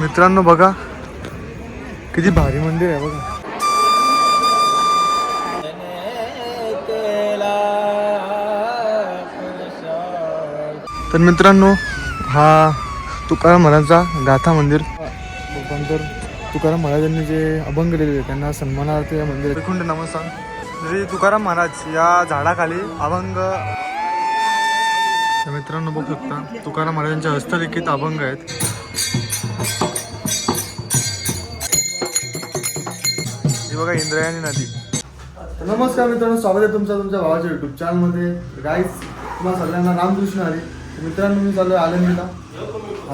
मित्रांनो बघा किती भारी मंदिर आहे बघा. तर मित्रांनो हा तुकाराम महाराजांचा गाथा मंदिर. तर तुकाराम महाराजांनी जे अभंग दिलेले त्यांना सन्मानार्थ या मंदिर वैकुंठ नमस्कार. श्री तुकाराम महाराज या झाडाखाली अभंग मित्रांनो बघू शकता तुकाराम महाराजांच्या हस्तलिखित अभंग आहेत. बघा इंद्रायणी नदी. नमस्कार मित्रांनो स्वागत आहे तुमचं तुमच्या भावाच्या युट्यूब चॅनलमध्ये गाईज तुम्हाला सगळ्यांना रामकृष्ण हरी. मित्रांनो मी चाललो आहे आलंदीला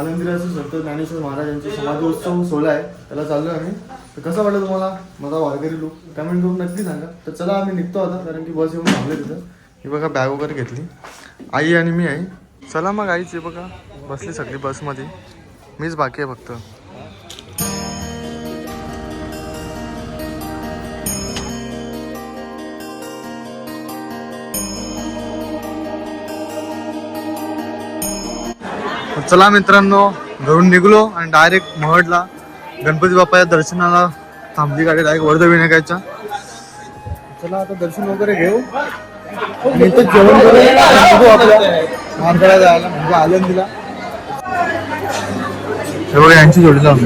आळंदीला संत ज्ञानेश्वर महाराजांचे समाधी उत्सव सोहळा आहे. त्याला चाललो आहे आम्ही. तर कसं वाटलं तुम्हाला? माझा वारकरी लोक. कमेंट करून नक्की सांगा. तर चला आम्ही निघतो आता कारण की बस येऊन थांबले तिथं ही बघा बॅग वगैरे घेतली. आई आणि मी आई चला मग आईची बघा. बसली सगळी बसमध्ये. मीच बाकी आहे फक्त. चला मित्रांनो घरून निघलो आणि डायरेक्ट महडला. गणपती बाप्पाच्या दर्शनाला थांबली गाडी डायरेक्ट वर्ध विनायकाच्या. चला आता दर्शन वगैरे घेऊ. आणि इथं जेवण करू आपल्या मारगडा जायला म्हणजे आनंदीला. हे बघा यांची जोडी जाऊ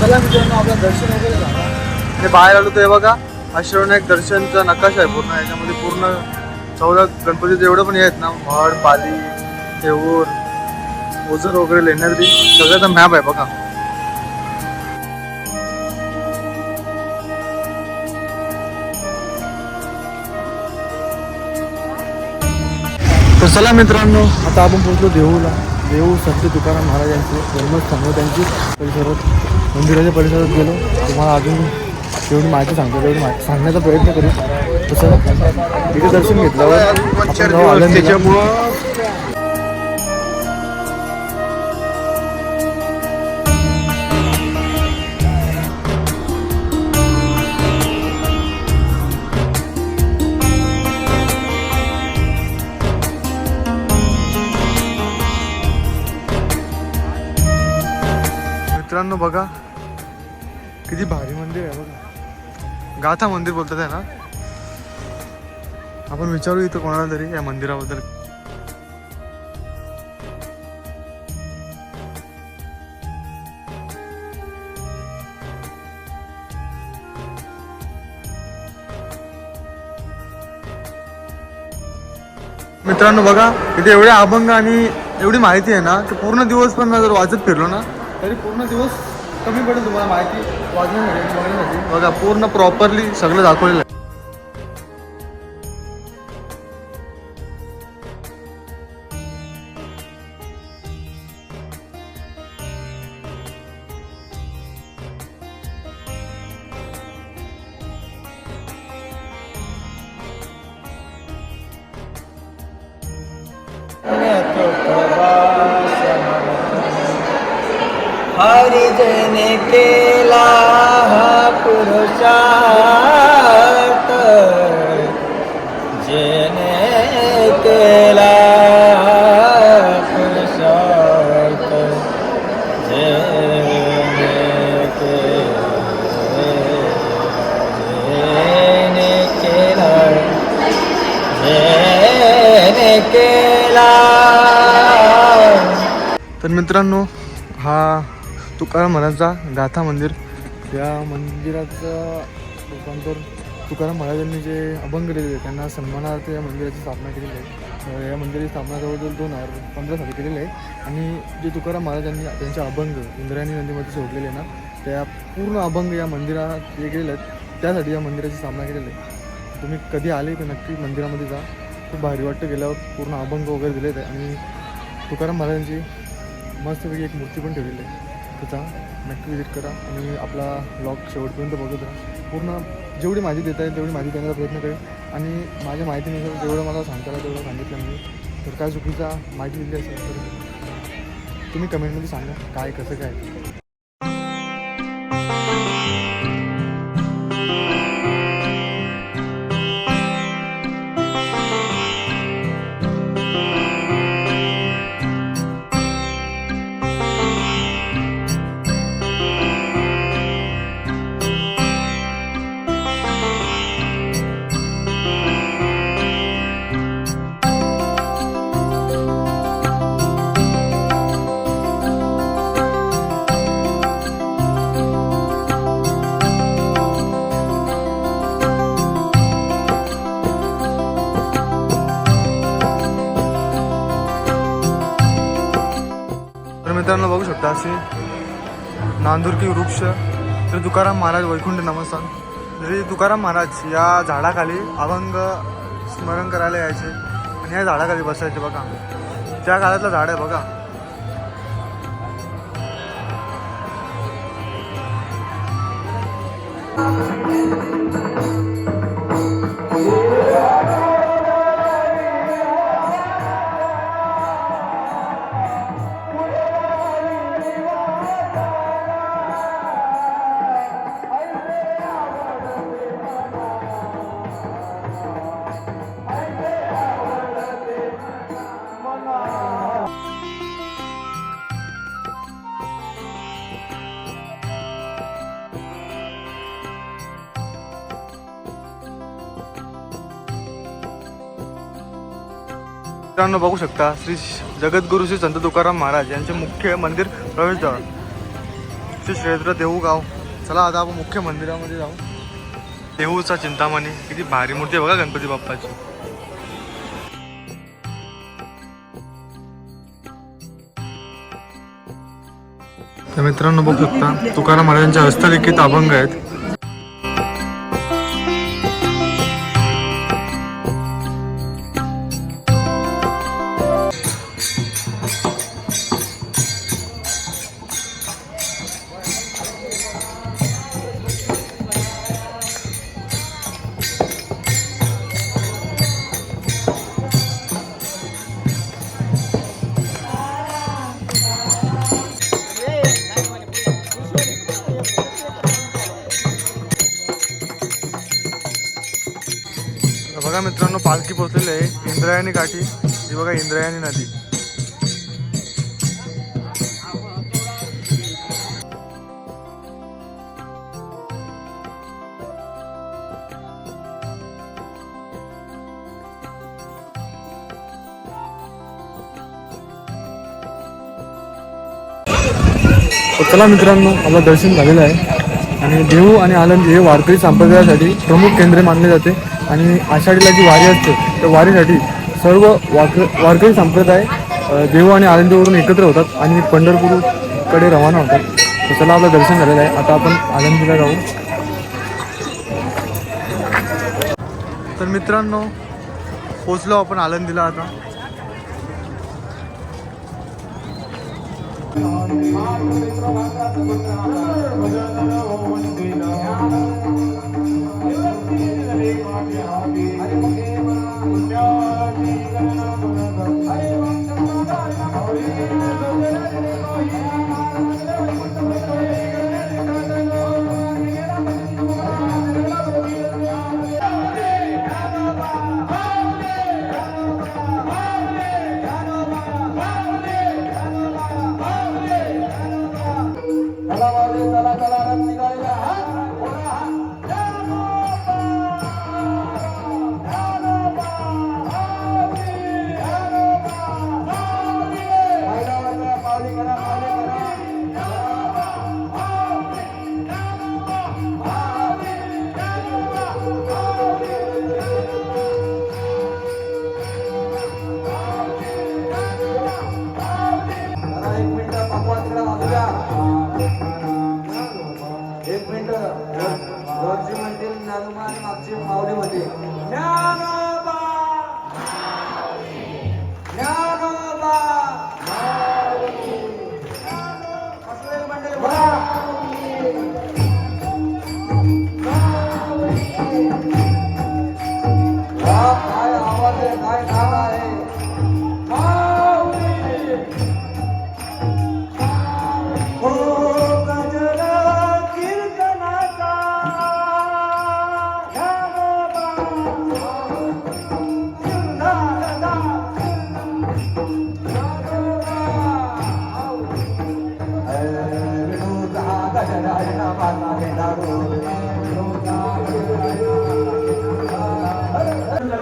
चला मित्रांनो आपलं दर्शन वगैरे झालं. हे बाहेर आलो ते बघा अश्वनायक दर्शनचा नकाशा आहे पूर्ण याच्यामध्ये पूर्ण चौदा गणपतीचं एवढं पण आहेत ना महड पाली थेऊर ओझर वगैरे लेण्याद्री सगळ्याचा मॅप आहे बघा. तर चला मित्रांनो आता आपण पोहोचलो देहूला देहू संत तुकाराम महाराजांचे जन्मस्थान व त्यांची परिसरात मंदिराच्या परिसरात गेलो. तुम्हाला अजून जेवढी माहिती सांगतो तेवढी माहिती सांगण्याचा प्रयत्न करू तसं तिथे दर्शन घेतल्यावर. मित्रांनो बघा किती भारी मंदिर आहे बघा. गाथा मंदिर बोलतात आहे ना? आपण विचारू इथं कोणाला तरी या मंदिराबद्दल. मित्रांनो बघा इथे एवढे अभंग आणि एवढी माहिती आहे ना की पूर्ण दिवस पण जर वाचत फिरलो ना तरी पूर्ण दिवस कमी पडेल तुम्हाला माहिती वाचण्यासाठी बघण्यासाठी बघा पूर्ण प्रॉपरली सगळं दाखवलेलं आहे. हरिजने केला हा पुरुषार्थ. जेने केला पुरुषार्थ. जेने जेने केला जेने केला. तर मित्रांनो हा तुकाराम महाराजचा गाथा मंदिर. या मंदिराचं रूपांतर तुकाराम महाराजांनी जे अभंग दिलेले त्यांना सन्मानार्थ या मंदिराची स्थापना केलेली आहे. या मंदिराची स्थापना जवळजवळ दोन हजार पंधरा साली केलेली आहे. आणि जे तुकाराम महाराजांनी त्यांचे अभंग इंद्रायणी नदीमध्ये सोडलेले आहे ना त्या पूर्ण अभंग या मंदिरात जे गेलेले आहेत त्यासाठी या मंदिराची स्थापना केलेली आहे. तुम्ही कधी आले तर नक्की मंदिरामध्ये जा. खूप भारी वाटतं. गेल्यावर पूर्ण अभंग वगैरे दिलेत आहे. आणि तुकाराम महाराजांची मस्तपैकी एक मूर्ती पण ठेवलेली आहे. त्याचा नक्की विजिट करा आणि आपला ब्लॉग शेवटपर्यंत बघत राहा. पूर्ण जेवढी माहिती देता येईल तेवढी माहिती देण्याचा प्रयत्न करेल आणि माझ्या माहितीनुसार जेवढं मला सांगता तेवढं सांगितलं मी. तर काय चुकीचा माहिती दिली असेल तर तुम्ही कमेंटमध्ये सांगा काय कसं काय? असे नांदुरकी वृक्ष श्री तुकाराम महाराज वैकुंठ नमस्कार. श्री तुकाराम महाराज या झाडाखाली अभंग स्मरण करायला यायचे आणि या झाडाखाली बसायचे बघा. त्या काळातलं झाड आहे बघा. मित्रांनो बघू शकता श्री जगद्गुरु श्री संत तुकाराम महाराज यांचे मुख्य मंदिर प्रवेशद्वार श्री क्षेत्र देहूगाव चला आता आपण मुख्य मंदिरामध्ये जाऊ. देहूचा चिंतामणी किती भारी मूर्ती आहे बघा गणपती बाप्पाची. तर मित्रांनो बघू शकता तुकाराम महाराजांच्या हस्तलिखित अभंग आहेत. बघा मित्रांनो पालखी पोहोचलेली आहे. इंद्रायणी काठी. ही बघा इंद्रायणी नदी. चला मित्रांनो आपलं दर्शन झालेलं आहे. आणि देहू आणि आलंदी हे वारकरी संप्रदायासाठी प्रमुख केंद्रे मानले जाते. आणि आषाढीला जी वारी असते त्या वारीसाठी सर्व वाक वारकरी संप्रदाय देहू आणि आनंदीवरून एकत्र होतात आणि पंढरपूरकडे रवाना होतात. तर चला आपलं दर्शन झालेलं आहे. आता आपण आनंदीला जाऊ. तर मित्रांनो पोचलो आपण आनंदीला आता. एक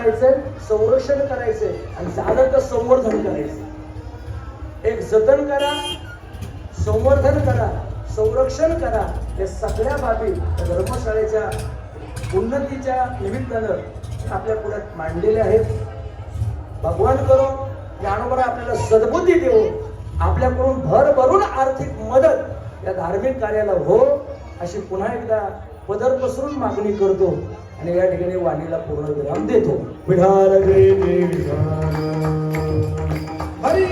करायचंय संरक्षण करायचंय आणि झालं तर संवर्धन करायचं एक जतन करा संवर्धन करा संरक्षण करा या सगळ्या बाबी धर्मशाळेच्या उन्नतीच्या निमित्तानं आपल्या पुढ्यात मांडलेल्या आहेत. भगवान करो ज्ञानोबरा आपल्याला सद्बुद्धी देऊ आपल्याकडून भरभरून आर्थिक मदत या धार्मिक कार्याला हो अशी पुन्हा एकदा पदर पसरून मागणी करतो आणि या ठिकाणी वाणीला पूर्ण विराम देतो. विधान हरी